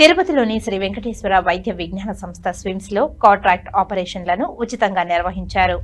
తిరుపతిలోని శ్రీ వెంకటేశ్వర వైద్య విజ్ఞాన సంస్థ స్విమ్స్లో కాంట్రాక్ట్ ఆపరేషన్లను ఉచితంగా నిర్వహించారు.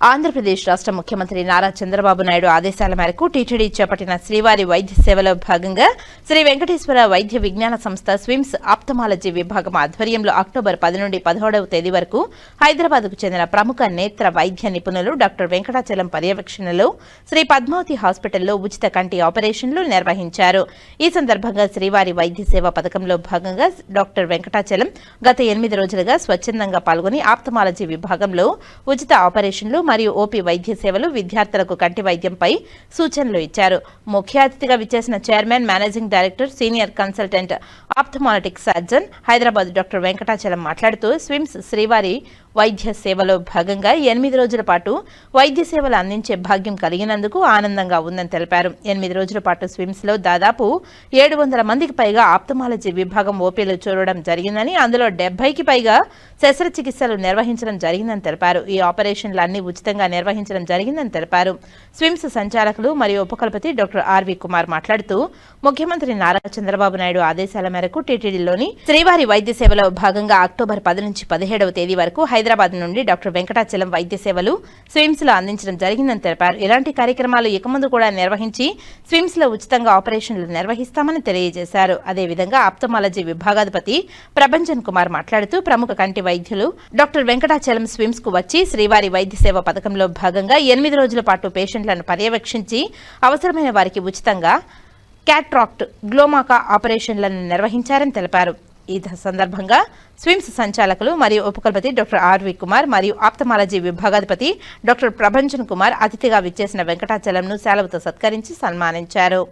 ఆంధ్రప్రదేశ్ రాష్ట్ర ముఖ్యమంత్రి నారా చంద్రబాబు నాయుడు ఆదేశాల మేరకు టీటీడీ చేపట్టిన శ్రీవారి వైద్య సేవలో భాగంగా శ్రీ వెంకటేశ్వర వైద్య విజ్ఞాన సంస్థ స్విమ్స్ ఆప్తమాలజీ విభాగం ఆధ్వర్యంలో అక్టోబర్ పది నుండి పదహోడవ తేదీ వరకు హైదరాబాద్కు చెందిన ప్రముఖ నేత్ర వైద్య నిపుణులు డాక్టర్ వెంకటాచలం పర్యవేక్షణలో శ్రీ పద్మావతి హాస్పిటల్లో ఉచిత కంటి ఆపరేషన్లు నిర్వహించారు. ఈ సందర్భంగా శ్రీవారి వైద్య సేవ పథకంలో భాగంగా డాక్టర్ వెంకటాచలం గత ఎనిమిది రోజులుగా స్వచ్ఛందంగా పాల్గొని ఆప్తమాలజీ విభాగంలో ఉచిత ఆపరేషన్లు మరియు ఓపీ వైద్య సేవలు విద్యార్థులకు కంటి వైద్యంపై సూచనలు ఇచ్చారు. ముఖ్య అతిథిగా విచ్చేసిన chairman managing director senior consultant ophthalmologic surgeon Hyderabad doctor Venkatachalam మాట్లాడుతూ స్విమ్స్ శ్రీవారి వైద్య సేవలో భాగంగా ఎనిమిది రోజుల పాటు వైద్య సేవలు అందించే భాగ్యం కలిగినందుకు ఆనందంగా ఉందని తెలిపారు. ఎనిమిది రోజుల పాటు స్విమ్స్లో దాదాపు ఏడు వందల మందికి పైగా ఆప్తమాలజీ విభాగం ఓపీలు చూడడం జరిగిందని అందులో డెబ్బైకి పైగా శస్త్రచికిత్సలు నిర్వహించడం జరిగిందని తెలిపారు. ఈ ఆపరేషన్లు అన్ని ఉచితంగా నిర్వహించడం జరిగిందని తెలిపారు. స్విమ్స్ సంచాలకులు మరియు ఉపకులపతి డాక్టర్ ఆర్వి కుమార్ మాట్లాడుతూ ముఖ్యమంత్రి నారా చంద్రబాబు నాయుడు ఆదేశాల మేరకు టీటీడీలోని శ్రీవారి వైద్య సేవలో భాగంగా అక్టోబర్ పది నుంచి పదిహేడవ తేదీ వరకు హైదరాబాద్ హైదరాబాద్ నుండి డాక్టర్ వెంకటాచలం వైద్య సేవలు స్విమ్స్లో అందించడం జరిగిందని తెలిపారు. ఇలాంటి కార్యక్రమాలు ఇక ముందు కూడా నిర్వహించి స్విమ్స్లో ఉచితంగా ఆపరేషన్లు నిర్వహిస్తామని తెలియజేశారు. అదేవిధంగా ఆప్తమాలజీ విభాగాధిపతి ప్రభంజన్ కుమార్ మాట్లాడుతూ ప్రముఖ కంటి వైద్యులు డాక్టర్ వెంకటాచలం స్విమ్స్కు వచ్చి శ్రీవారి వైద్య సేవ పథకంలో భాగంగా ఎనిమిది రోజుల పాటు పేషెంట్లను పర్యవేక్షించి అవసరమైన వారికి ఉచితంగా క్యాట్రాక్ట్ గ్లోమాకా ఆపరేషన్లను నిర్వహించారని తెలిపారు. ఈ సందర్భంగా స్విమ్స్ సంచాలకులు మరియు ఉపకులపతి డాక్టర్ ఆర్వి కుమార్ మరియు ఆప్తమాలజీ విభాగాధిపతి డాక్టర్ ప్రభంజన్ కుమార్ అతిథిగా విచ్చేసిన వెంకటాచలంను సెలవుతో సత్కరించి సన్మానించారు.